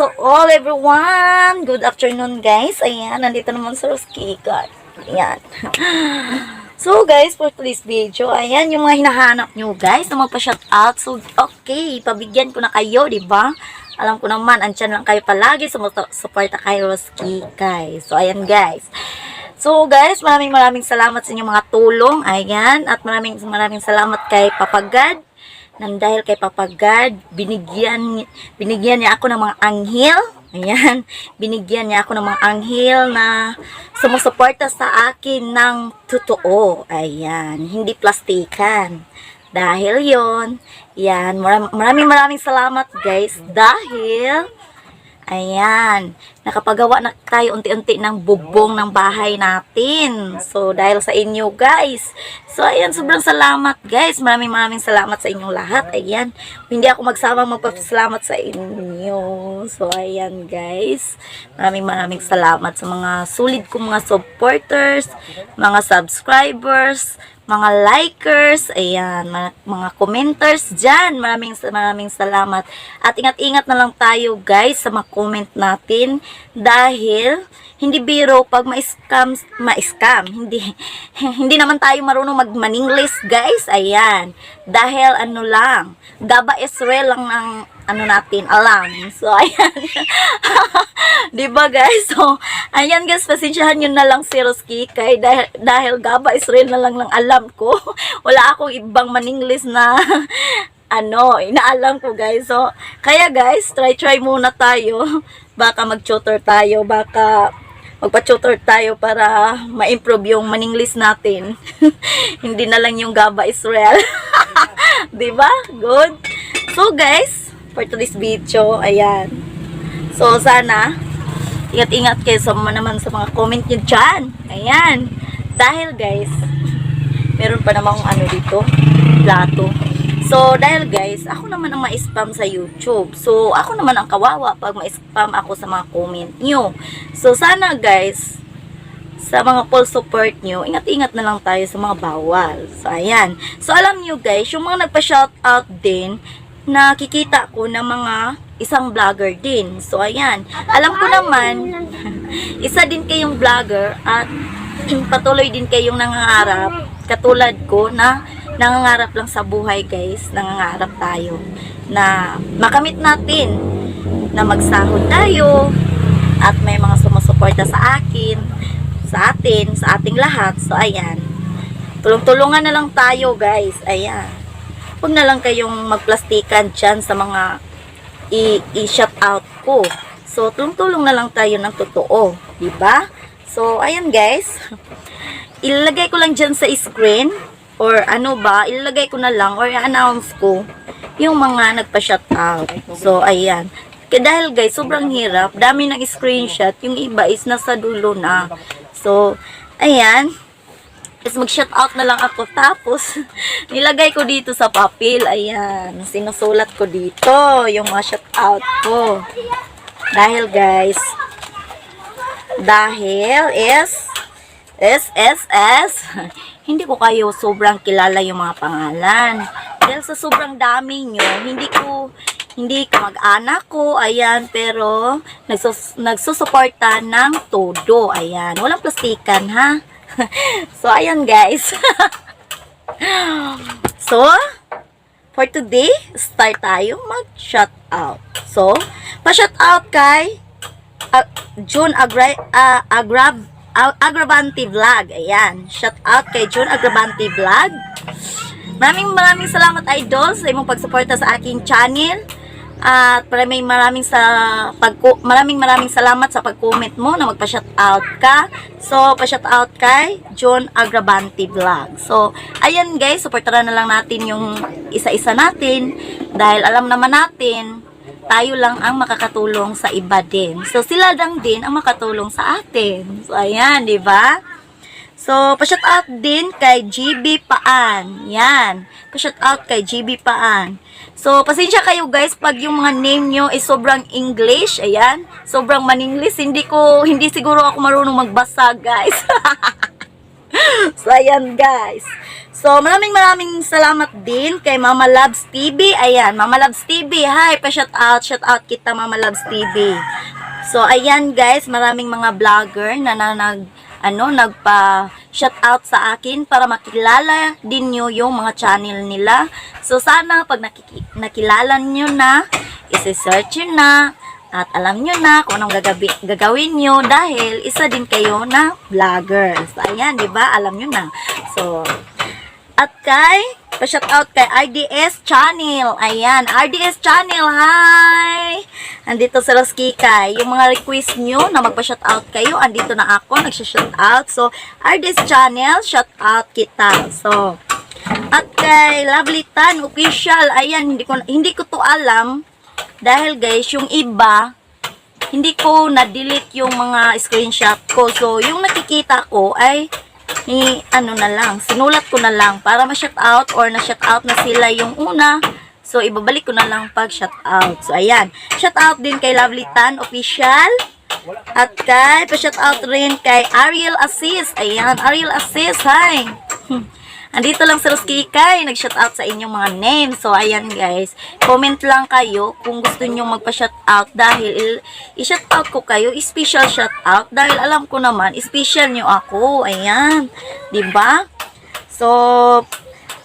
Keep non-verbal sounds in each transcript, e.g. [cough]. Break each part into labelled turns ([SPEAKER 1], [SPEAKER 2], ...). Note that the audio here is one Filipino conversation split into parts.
[SPEAKER 1] so all everyone. Good afternoon guys. Ayan, nandito naman sa Roskika. Ayan. [gasps] So guys, for today's video, ayan yung mga hinahanap nyo guys na magpa-shout out. So okay, pabigyan ko na kayo, di ba? Alam ko naman, andyan lang kayo palagi sumusuporta kay Roskika. So ayan guys. So guys, maraming maraming salamat sa inyong mga tulong. Ayan, at maraming maraming salamat kay Papagad nang dahil kay Papa God, binigyan, binigyan niya ako ng mga anghel. Ayan, binigyan niya ako ng mga anghel na sumusuporta sa akin ng totoo. Ayan, hindi plastikan. Dahil yon yan, maram- maraming maraming salamat guys. Dahil, ayan, nakapagawa na tayo unti-unti ng bubong ng bahay natin. So, dahil sa inyo guys. So, ayan, sobrang salamat guys. Maraming maraming salamat sa inyong lahat. Ayan, hindi ako magsama magpapasalamat sa inyo. So, ayan guys. Maraming maraming salamat sa mga sulit kong mga supporters, mga subscribers, mga likers, ayan, mga, commenters dyan. Maraming maraming salamat. At ingat-ingat na lang tayo guys sa mga comment natin dahil hindi biro pag ma-scam, ma-scam. Hindi, [laughs] hindi naman tayo marunong mag-maninglis guys. Ayan. Dahil ano lang, Gaba Israel lang ng ano natin, alam. So, [laughs] ayan. [laughs] di ba guys? So, ayan guys, pasensyahan nyo na lang si Roski kay dahil, dahil Gaba Israel na lang ng alam ko. Wala akong ibang maninglis na ano, inaalam ko guys. So, kaya guys, try-try muna tayo. [laughs] Baka mag-tutor tayo, baka magpa-tutor tayo para ma-improve yung maninglis natin. [laughs] Hindi na lang yung Gaba Israel. [laughs] 'Di ba? Good. So guys, for today's video, ayan. So sana ingat-ingat kayo sa mga naman sa mga comment niyo diyan. Ayan. Dahil guys, meron pa namang ano dito, plato. So, dahil guys, ako naman ang ma-spam sa YouTube. So, ako naman ang kawawa pag ma-spam ako sa mga comment nyo. So, sana guys, sa mga full support nyo, ingat-ingat na lang tayo sa mga bawal. So, ayan. So, alam nyo guys, yung mga nagpa-shoutout din, nakikita ko ng mga isang vlogger din. So, ayan. Alam ko naman, [laughs] isa din kayong vlogger at [clears throat] patuloy din kayong nangangarap katulad ko na nangangarap lang sa buhay guys. Nangangarap tayo na makamit natin na magsahod tayo at may mga sumusuporta sa akin sa atin, sa ating lahat. So ayan. Tulong-tulungan na lang tayo guys. Ayan. Huwag na lang kayong magplastikan dyan sa mga i-shout out ko. So tulong-tulong na lang tayo ng totoo ba? So ayan guys. [laughs] Ilalagay ko lang dyan sa screen or ano ba, ilalagay ko na lang or i-announce ko yung mga nagpa-shout out. So, ayan. Kaya dahil guys, sobrang hirap. Dami ng screenshot. Yung iba is nasa dulo na. So, ayan. Tapos mag-shout out na lang ako. Tapos, [laughs] nilagay ko dito sa papel. Ayan. Sinusulat ko dito yung mga shout out ko. Dahil guys, dahil is S, S, S. [laughs] hindi ko kayo sobrang kilala yung mga pangalan. Dahil sa sobrang dami nyo, hindi ko, hindi ka mag-anak ko, ayan, pero nagsus, nagsusuporta ng todo, ayan. Walang plastikan, ha? [laughs] so, ayan guys. [laughs] so, for today, start tayo mag-shout out. So, pa-shout out kay uh, June Agra, uh, Agrab Ag- Agravante Vlog. Ayan. Shout out kay June Agravante Vlog. Maraming maraming salamat idol sa imong pagsuporta sa aking channel. At maraming maraming sa pag maraming maraming salamat sa pag-comment mo na magpa-shout out ka. So, pa-shout out kay John Agravante Vlog. So, ayan guys, supportaran na lang natin yung isa-isa natin dahil alam naman natin tayo lang ang makakatulong sa iba din. So, sila lang din ang makatulong sa atin. So, ayan, di ba? So, pa-shout out din kay GB Paan. Yan. Pa-shout out kay GB Paan. So, pasensya kayo guys pag yung mga name nyo is sobrang English. Ayan. Sobrang maninglis. Hindi ko, hindi siguro ako marunong magbasa guys. [laughs] [laughs] so, ayan guys. So, maraming maraming salamat din kay Mama Loves TV. Ayan, Mama Loves TV. Hi, pa-shout out, shout out kita Mama Loves TV. So, ayan guys, maraming mga vlogger na, na nag, ano, nagpa shout out sa akin para makilala din nyo yung mga channel nila. So, sana pag nakiki- nakilala nyo na, isi-search na, at alam nyo na kung anong gagabi, gagawin nyo dahil isa din kayo na vlogger. So, ayan, di ba? Alam nyo na. So, at kay, pa-shout out kay RDS Channel. Ayan, RDS Channel, hi! Andito sa Los Kikay. Yung mga request nyo na magpa-shout out kayo, andito na ako, nagsha-shout out. So, RDS Channel, shout out kita. So, at kay Lovely Tan official, ayan, hindi ko hindi ko to alam dahil guys, yung iba hindi ko na-delete yung mga screenshot ko. So, yung nakikita ko ay ni ano na lang, sinulat ko na lang para ma-shout out or na-shout out na sila yung una. So, ibabalik ko na lang pag shout out. So, ayan. Shout out din kay Lovely Tan official. At kay, pa-shout out rin kay Ariel Assis. Ayan, Ariel Assis, hi. [laughs] Andito lang sa Ruskikay, nag-shout out sa inyong mga names. So, ayan guys, comment lang kayo kung gusto nyo magpa-shout out dahil i-shout out ko kayo, special shout out dahil alam ko naman, special nyo ako. Ayan, ba? So,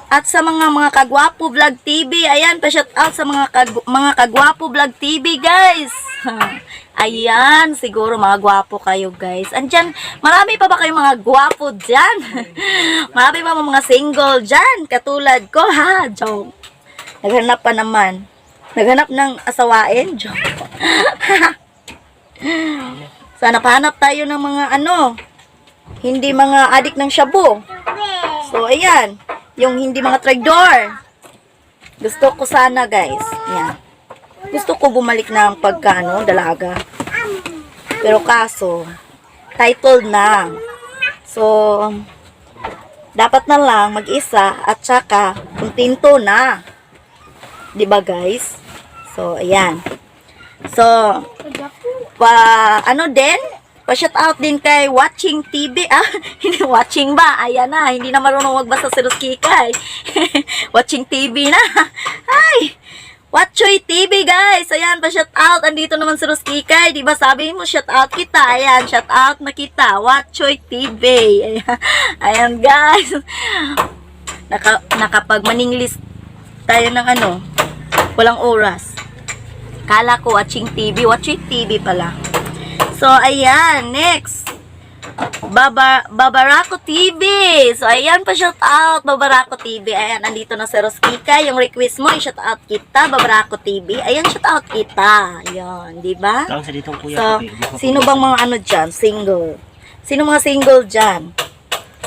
[SPEAKER 1] at sa mga mga kagwapo vlog TV, ayan, pa-shout out sa mga kag- mga kagwapo vlog TV, guys. [laughs] Ayan, siguro mga gwapo kayo, guys. Andyan, marami pa ba kayong mga gwapo dyan? [laughs] marami pa mga single dyan? Katulad ko, [laughs] ha? Joke. Naghanap pa naman. Naghanap ng asawain? Joke. [laughs] Sana pahanap tayo ng mga ano, hindi mga adik ng shabu. So, ayan. Yung hindi mga tragdor. Gusto ko sana, guys. Yan. Gusto ko bumalik ng pagkano, dalaga. Pero kaso, titled na. So, dapat na lang mag-isa at saka kontento na. 'Di ba guys? So, ayan. So, pa ano din? Pa-shout out din kay Watching TV. [laughs] Ah, hindi watching ba? Ayan na, hindi na marunong magbasa si Ruskikay. [laughs] watching TV na. [laughs] Ay! Watchoy TV guys. Ayan, pa-shout out. Andito naman si Ruskikay. Di ba sabi mo, shout out kita. Ayan, shout out na kita. Watchoy TV. Ayan, [laughs] ayan guys. Naka, nakapag tayo ng ano, walang oras. Kala ko watching TV. Watching TV pala. So, ayan. Next. Baba, Babarako TV. So, ayan pa shout out. Babarako TV. Ayan, andito na si Roskika. Yung request mo, i-shout out kita. Babarako TV. Ayan, shout out kita. Ayan, di ba?
[SPEAKER 2] Lang sa ditong kuya.
[SPEAKER 1] So, sino bang mga ano dyan? Single. Sino mga single dyan?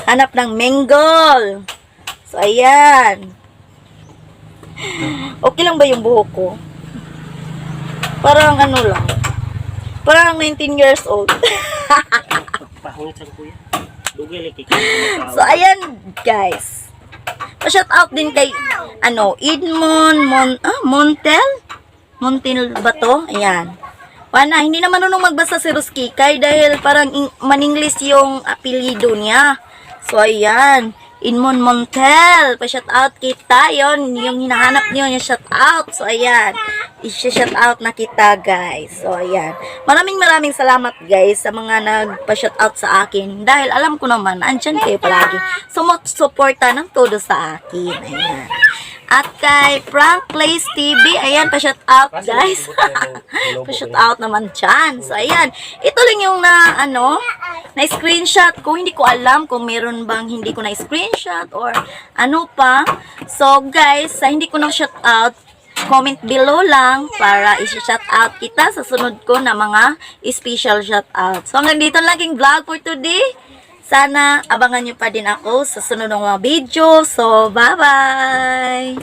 [SPEAKER 1] Hanap ng mingle. So, ayan. Okay lang ba yung buhok ko? Parang ano lang. Parang 19 years old. [laughs] so, ayan, guys. Pa-shout out din kay, ano, Edmond Mon, ah, Montel? Montel ba to? Ayan. Wana, hindi naman nunong magbasa si Ruskikay dahil parang in, maninglis yung apelido niya. So, ayan. Inmon Montel. Pa-shout out kita. yon yung hinahanap niyo, yung shout out. So, ayan. I-shout out na kita, guys. So, ayan. Maraming maraming salamat, guys, sa mga nagpa-shout out sa akin. Dahil alam ko naman, andyan kayo palagi. Sumot-suporta ng todo sa akin. Ayan. At kay Frank Place TV, ayan, pa-shout out, guys. [laughs] pa-shout out naman dyan. So, ayan. Ito lang yung na, ano, na screenshot ko. Hindi ko alam kung meron bang hindi ko na screenshot or ano pa. So, guys, sa hindi ko na shout out, comment below lang para i-shout out kita sa sunod ko na mga special shout out. So, hanggang dito lang aking vlog for today. Sana abangan nyo pa din ako sa sunod ng mga video. So, bye-bye!